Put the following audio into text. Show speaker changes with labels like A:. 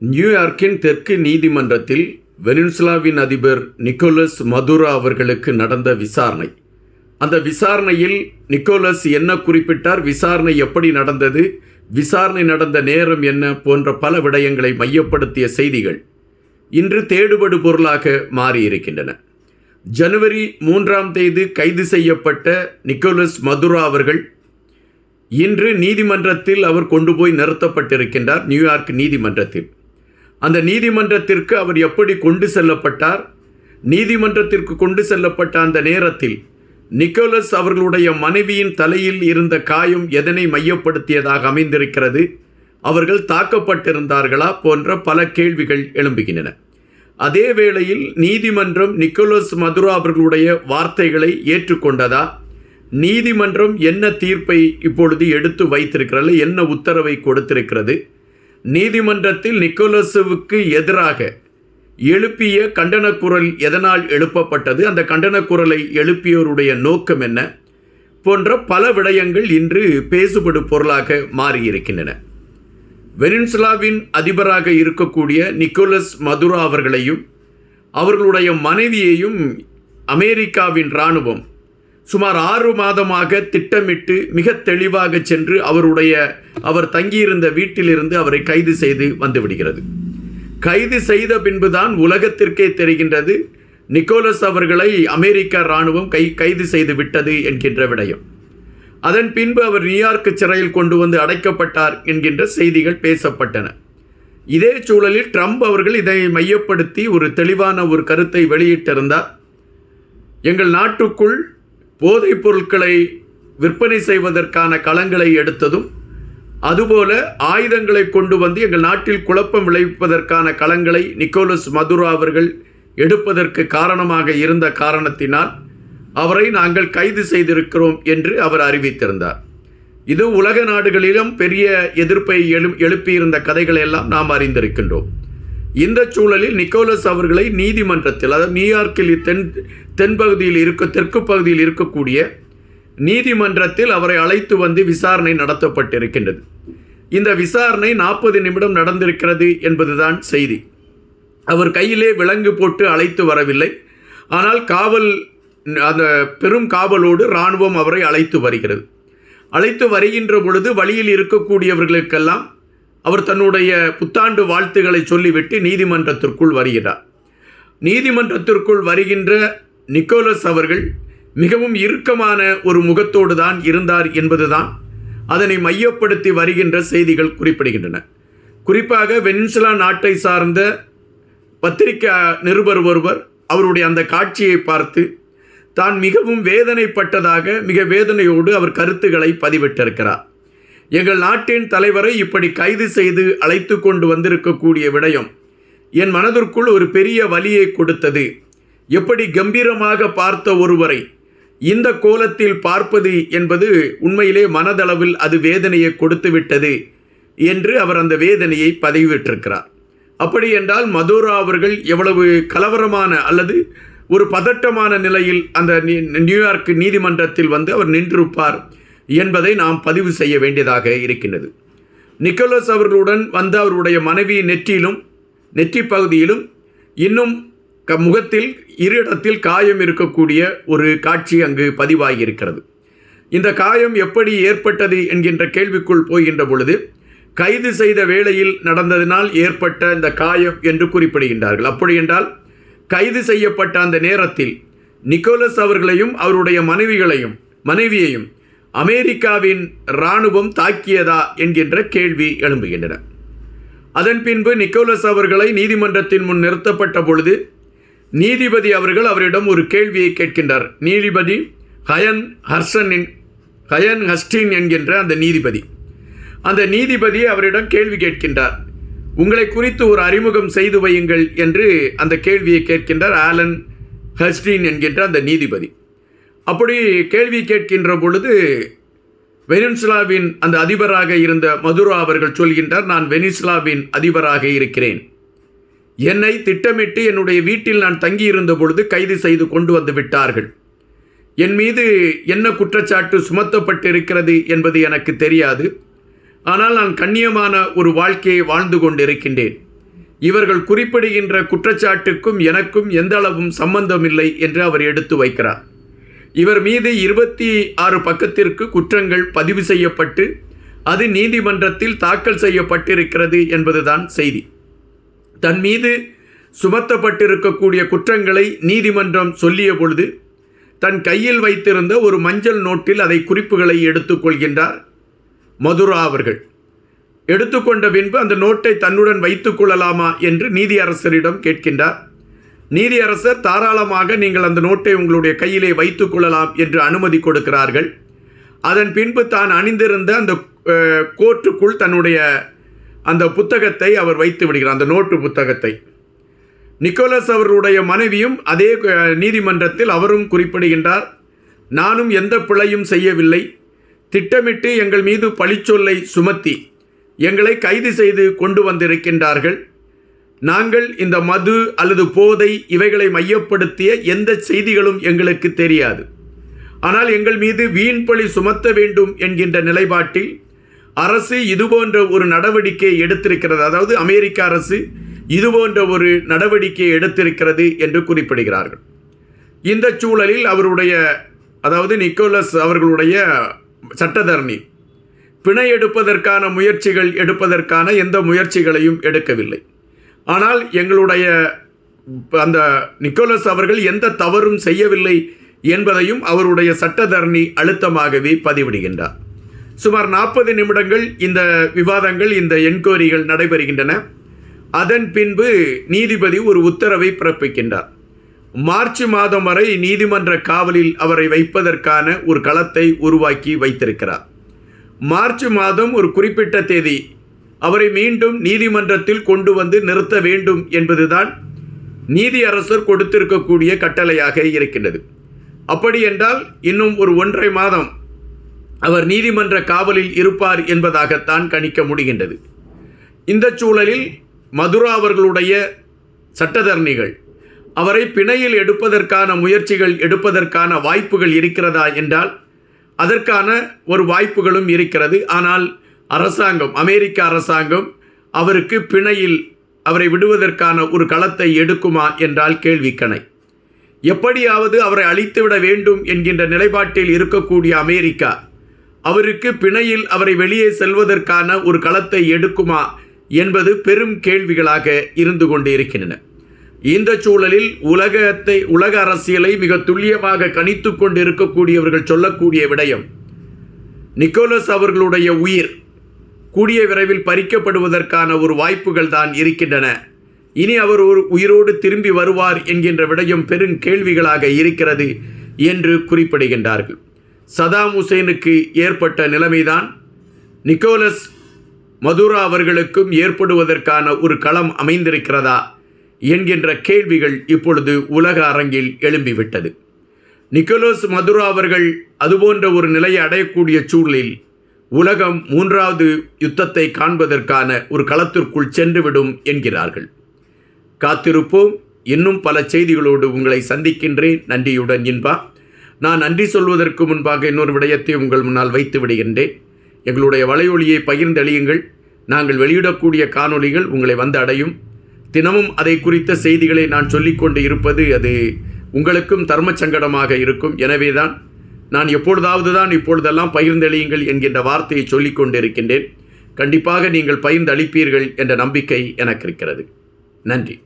A: நியூயார்க்கின் தெற்கு நீதிமன்றத்தில் வெனின்சுலாவின் அதிபர் நிக்கோலஸ் மதுரா அவர்களுக்கு நடந்த விசாரணை. அந்த விசாரணையில் நிக்கோலஸ் என்ன குறிப்பிட்டார் விசாரணை எப்படி நடந்தது விசாரணை நடந்த நேரம் என்ன போன்ற பல விடயங்களை மையப்படுத்திய செய்திகள் இன்று தேடுபடு பொருளாக மாறியிருக்கின்றன. ஜனவரி மூன்றாம் தேதி கைது செய்யப்பட்ட நிக்கோலஸ் மதுரா அவர்கள் இன்று நீதிமன்றத்தில் அவர் கொண்டு போய் நிறுத்தப்பட்டிருக்கின்றார் நியூயார்க் நீதிமன்றத்தில். அந்த நீதிமன்றத்திற்கு அவர் எப்படி கொண்டு செல்லப்பட்டார்? நீதிமன்றத்திற்கு கொண்டு செல்லப்பட்ட அந்த நேரத்தில் நிக்கோலஸ் அவர்களுடைய மனைவியின் தலையில் இருந்த காயம் எதனை மையப்படுத்தியதாக அமைந்திருக்கிறது? அவர்கள் தாக்கப்பட்டிருந்தார்களா போன்ற பல கேள்விகள் எழும்புகின்றன. அதே வேளையில் நீதிமன்றம் நிக்கோலஸ் மதுரா அவர்களுடைய வார்த்தைகளை ஏற்றுக்கொண்டதா? நீதிமன்றம் என்ன தீர்ப்பை இப்பொழுது எடுத்து வைத்திருக்கிறது? என்ன உத்தரவை கொடுத்திருக்கிறது? நீதிமன்றத்தில் நிக்கோலஸுவுக்கு எதிராக எழுப்பிய கண்டன குரல் எதனால் எழுப்பப்பட்டது? அந்த கண்டன குரலை எழுப்பியோருடைய நோக்கம் என்ன? போன்ற பல விடயங்கள் இன்று பேசுபடு பொருளாக மாறியிருக்கின்றன. வெனின்சுலாவின் அதிபராக இருக்கக்கூடிய நிக்கோலஸ் மதுரா அவர்களையும் அவர்களுடைய மனைவியையும் அமெரிக்காவின் இராணுவம் சுமார் ஆறு மாதமாக திட்டமிட்டு மிக தெளிவாக சென்று அவருடைய அவர் தங்கியிருந்த வீட்டிலிருந்து அவரை கைது செய்து வந்துவிடுகிறது கைது செய்த பின்புதான் உலகத்திற்கே தெரிகின்றது நிக்கோலஸ் அவர்களை அமெரிக்க இராணுவம் கை கைது செய்து விட்டது என்கின்ற விடயம். அதன் பின்பு அவர் நியூயார்க் சிறையில் கொண்டு வந்து அடைக்கப்பட்டார் என்கின்ற செய்திகள் பேசப்பட்டன. இதே சூழலில் ட்ரம்ப் அவர்கள் இதை மையப்படுத்தி ஒரு தெளிவான ஒரு கருத்தை வெளியிட்டிருந்தார். எங்கள் நாட்டுக்குள் போதைப் பொருட்களை விற்பனை செய்வதற்கான களங்களை எடுத்ததும் அதுபோல ஆயுதங்களை கொண்டு வந்து எங்கள் நாட்டில் குழப்பம் விளைவிப்பதற்கான களங்களை நிக்கோலஸ் மதுரா அவர்கள் எடுப்பதற்கு காரணமாக இருந்த காரணத்தினால் அவரை நாங்கள் கைது செய்திருக்கிறோம் என்று அவர் அறிவித்திருந்தார். இது உலக நாடுகளிலும் பெரிய எதிர்ப்பை எழு எழுப்பியிருந்த கதைகளை எல்லாம் நாம் அறிந்திருக்கின்றோம். இந்த சூழலில் நிக்கோலஸ் அவர்களை நீதிமன்றத்தில் அதாவது நியூயார்க்கில் தென் தென்பகுதியில் இருக்க தெற்கு பகுதியில் இருக்கக்கூடிய நீதிமன்றத்தில் அவரை அழைத்து வந்து விசாரணை நடத்தப்பட்டிருக்கின்றது. இந்த விசாரணை நாற்பது நிமிடம் நடந்திருக்கிறது என்பதுதான் செய்தி. அவர் கையிலே விலங்கு போட்டு அழைத்து வரவில்லை. ஆனால் காவல் அந்த பெரும் காவலோடு இராணுவம் அவரை அழைத்து வருகிறது. அழைத்து வருகின்ற பொழுது வழியில் இருக்கக்கூடியவர்களுக்கெல்லாம் அவர் தன்னுடைய புத்தாண்டு வாழ்த்துக்களை சொல்லிவிட்டு நீதிமன்றத்திற்குள் வருகிறார். நீதிமன்றத்திற்குள் வருகின்ற நிக்கோலஸ் அவர்கள் மிகவும் இறுக்கமான ஒரு முகத்தோடு தான் இருந்தார் என்பதுதான் அதனை மையப்படுத்தி வருகின்ற செய்திகள் குறிப்பிடுகின்றன. குறிப்பாக வெனிசுலா நாட்டை சார்ந்த பத்திரிகை நிருபர் ஒருவர் அவருடைய அந்த காட்சியை பார்த்து தான் மிகவும் வேதனைப்பட்டதாக மிக வேதனையோடு அவர் கருத்துக்களை பதிவிட்டிருக்கிறார். எங்கள் நாட்டின் தலைவரை இப்படி கைது செய்து அழைத்து கொண்டு வந்திருக்கக்கூடிய விடயம் என் மனதிற்குள் ஒரு பெரிய வலியை கொடுத்தது. எப்படி கம்பீரமாக பார்த்த ஒருவரை இந்த கோலத்தில் பார்ப்பது என்பது உண்மையிலே மனதளவில் அது வேதனையை கொடுத்து விட்டது என்று அவர் அந்த வேதனையை பதிவிட்டிருக்கிறார். அப்படி என்றால் மதுரா அவர்கள் எவ்வளவு கலவரமான அல்லது ஒரு பதட்டமான நிலையில் அந்த நியூயார்க் நீதிமன்றத்தில் வந்து அவர் நின்றிருப்பார். என்பதை நாம் பதிவு செய்ய வேண்டியதாக இருக்கின்றது. நிக்கோலஸ் அவர்களுடன் வந்த அவருடைய மனைவி நெற்றியிலும் நெற்றி பகுதியிலும் இன்னும் க முகத்தில் இரு இடத்தில் காயம் இருக்கக்கூடிய ஒரு காட்சி அங்கு பதிவாகி இருக்கிறது இந்த காயம் எப்படி ஏற்பட்டது என்கின்ற கேள்விக்குள் போகின்ற பொழுது கைது செய்த வேளையில் நடந்ததினால் ஏற்பட்ட இந்த காயம் என்று குறிப்பிடுகின்றார்கள். அப்படி என்றால் கைது செய்யப்பட்ட அந்த நேரத்தில் நிக்கோலஸ் அவர்களையும் அவருடைய மனைவிகளையும் மனைவியையும் அமெரிக்காவின் இராணுவம் தாக்கியதா என்கின்ற கேள்வி எழும்புகின்றன. அதன் பின்பு நிக்கோலஸ் அவர்களை நீதிமன்றத்தின் முன் நிறுத்தப்பட்ட பொழுது நீதிபதி அவர்கள் அவரிடம் ஒரு கேள்வியை கேட்கின்றார். நீதிபதி ஹயன் ஹர்ஷன் ஹயன் ஹஸ்டின் என்கின்ற அந்த நீதிபதி. அந்த நீதிபதி அவரிடம் கேள்வி கேட்கின்றார். உங்களை குறித்து ஒரு அறிமுகம் செய்து வையுங்கள் என்று அந்த கேள்வியை கேட்கின்றார் ஆலன் ஹஸ்டின் என்கின்ற அந்த நீதிபதி. அப்படி கேள்வி கேட்கின்ற பொழுது வெனின்சுலாவின் அந்த அதிபராக இருந்த மதுரா அவர்கள் சொல்கின்றார் நான் வெனிசுலாவின் அதிபராக இருக்கிறேன். என்னை திட்டமிட்டு என்னுடைய வீட்டில் நான் தங்கியிருந்த பொழுது கைது செய்து கொண்டு வந்து விட்டார்கள். என் மீது என்ன குற்றச்சாட்டு சுமத்தப்பட்டிருக்கிறது என்பது எனக்கு தெரியாது. ஆனால் நான் கண்ணியமான ஒரு வாழ்க்கையை வாழ்ந்து கொண்டிருக்கின்றேன். இவர்கள் குறிப்பிடுகின்ற குற்றச்சாட்டுக்கும் எனக்கும் எந்த அளவும் சம்பந்தமில்லை என்று அவர் எடுத்து வைக்கிறார். இவர் மீது இருபத்தி ஆறு பக்கத்திற்கு குற்றங்கள் பதிவு செய்யப்பட்டு அது நீதிமன்றத்தில் தாக்கல் செய்யப்பட்டிருக்கிறது என்பதுதான் செய்தி. தன் மீது சுமத்தப்பட்டிருக்கக்கூடிய குற்றங்களை நீதிமன்றம் சொல்லிய பொழுது தன் கையில் வைத்திருந்த ஒரு மஞ்சள் நோட்டில் அதை குறிப்புகளை எடுத்துக்கொள்கின்றார் மதுரா அவர்கள். எடுத்துக்கொண்ட பின்பு அந்த நோட்டை தன்னுடன் வைத்துக் கொள்ளலாமா என்று நீதியரசரிடம் கேட்கின்றார். நீதியரசர் தாராளமாக நீங்கள் அந்த நோட்டை உங்களுடைய கையிலே வைத்துக் கொள்ளலாம் என்று அனுமதி கொடுக்கிறார்கள். அதன் பின்பு தான் அணிந்திருந்த அந்த கோர்ட்டுக்குள் தன்னுடைய அந்த புத்தகத்தை அவர் வைத்து விடுகிறார் அந்த நோட்டு புத்தகத்தை. நிக்கோலஸ் அவர்களுடைய மனைவியும் அதே நீதிமன்றத்தில் அவரும் குறிப்பிடுகின்றார் நானும் எந்த பிழையும் செய்யவில்லை. திட்டமிட்டு எங்கள் மீது பழிச்சொல்லை சுமத்தி எங்களை கைது செய்து கொண்டு வந்திருக்கின்றார்கள். நாங்கள் இந்த மது அல்லது போதை இவைகளை மையப்படுத்திய எந்த செய்திகளும் எங்களுக்கு தெரியாது. ஆனால் எங்கள் மீது வீண் பழி சுமத்த வேண்டும் என்கின்ற நிலைப்பாட்டில் அரசு இதுபோன்ற ஒரு நடவடிக்கை எடுத்திருக்கிறது. அதாவது அமெரிக்க அரசு இதுபோன்ற ஒரு நடவடிக்கை எடுத்திருக்கிறது என்று குறிப்பிடுகிறார்கள். இந்த சூழலில் அவருடைய அதாவது நிக்கோலஸ் அவர்களுடைய சட்டத்தரணி பிணை எடுப்பதற்கான முயற்சிகள் எடுப்பதற்கான எந்த முயற்சிகளையும் எடுக்கவில்லை. ஆனால் எங்களுடைய அந்த நிக்கோலஸ் அவர்கள் எந்த தவறும் செய்யவில்லை என்பதையும் அவருடைய சட்டத்தரணி அழுத்தமாகவே பதிவிடுகின்றார். சுமார் நாற்பது நிமிடங்கள் இந்த விவாதங்கள் இந்த என்கொயரிகள் நடைபெறுகின்றன. அதன் பின்பு நீதிபதி ஒரு உத்தரவை பிறப்பிக்கின்றார். மார்ச் மாதம் வரை நீதிமன்ற காவலில் அவரை வைப்பதற்கான ஒரு களத்தை உருவாக்கி வைத்திருக்கிறார். மார்ச் மாதம் ஒரு குறிப்பிட்ட தேதி அவரை மீண்டும் நீதிமன்றத்தில் கொண்டு வந்து நிறுத்த வேண்டும் என்பதுதான் நீதியரசர் கொடுத்திருக்கக்கூடிய கட்டளையாக இருக்கின்றது. அப்படி என்றால் இன்னும் ஒரு ஒன்றரை மாதம் அவர் நீதிமன்ற காவலில் இருப்பார் என்பதாகத்தான் கணிக்க முடிகின்றது. இந்த சூழலில் மதுரா அவர்களுடைய சட்டத்தரணிகள் அவரை பிணையில் எடுப்பதற்கான முயற்சிகள் எடுப்பதற்கான வாய்ப்புகள் இருக்கிறதா என்றால் அதற்கான ஒரு வாய்ப்புகளும் இருக்கிறது. ஆனால் அரசாங்கம் அமெரிக்க அரசாங்கம் அவருக்கு பிணையில் அவரை விடுவதற்கான ஒரு களத்தை எடுக்குமா என்றால் கேள்விக்கணை. எப்படியாவது அவரை அழித்துவிட வேண்டும் என்கின்ற நிலைப்பாட்டில் இருக்கக்கூடிய அமெரிக்கா அவருக்கு பிணையில் அவரை வெளியே செல்வதற்கான ஒரு களத்தை எடுக்குமா என்பது பெரும் கேள்விகளாக இருந்து கொண்டு இருக்கின்றன இந்த சூழலில் உலகத்தை உலக அரசியலை மிக துல்லியமாக கணித்து கொண்டு இருக்கக்கூடியவர்கள் சொல்லக்கூடிய விடயம் நிக்கோலஸ் அவர்களுடைய உயிர் கூடிய விரைவில் பறிக்கப்படுவதற்கான ஒரு வாய்ப்புகள் தான் இருக்கின்றன. இனி அவர் ஒரு உயிரோடு திரும்பி வருவார் என்கின்ற விடயம் பெரும் கேள்விகளாக இருக்கிறது என்று குறிப்பிடுகின்றார்கள். சதாம் ஹுசேனுக்கு ஏற்பட்ட நிலைமைதான் நிக்கோலஸ் மதுரா அவர்களுக்கும் ஏற்படுவதற்கான ஒரு களம் அமைந்திருக்கிறதா என்கின்ற கேள்விகள் இப்பொழுது உலக அரங்கில் எழும்பிவிட்டது. நிக்கோலஸ் மதுரா அவர்கள் அதுபோன்ற ஒரு நிலையை அடையக்கூடிய சூழலில் உலகம் மூன்றாவது யுத்தத்தை காண்பதற்கான ஒரு களத்திற்குள் சென்றுவிடும் என்கிறார்கள். காத்திருப்போம். இன்னும் பல செய்திகளோடு உங்களை சந்திக்கின்றேன். நன்றியுடன் இன்பா. நான் நன்றி சொல்வதற்கு முன்பாக இன்னொரு விடயத்தை உங்கள் முன்னால் வைத்து விடுகின்றேன். எங்களுடைய வலையொலியை பகிர்ந்தளியுங்கள். நாங்கள் வெளியிடக்கூடிய காணொளிகள் உங்களை வந்து அடையும் தினமும் அதை குறித்த செய்திகளை நான் சொல்லிக்கொண்டு இருப்பது அது உங்களுக்கும் தர்ம சங்கடமாக இருக்கும். எனவேதான் நான் எப்பொழுதாவது தான் இப்பொழுதெல்லாம் பகிர்ந்தளியுங்கள் என்கின்ற வார்த்தையை சொல்லிக் கொண்டிருக்கின்றேன் கண்டிப்பாக நீங்கள் பகிர்ந்தளிப்பீர்கள் என்ற நம்பிக்கை எனக்கு இருக்கிறது. நன்றி.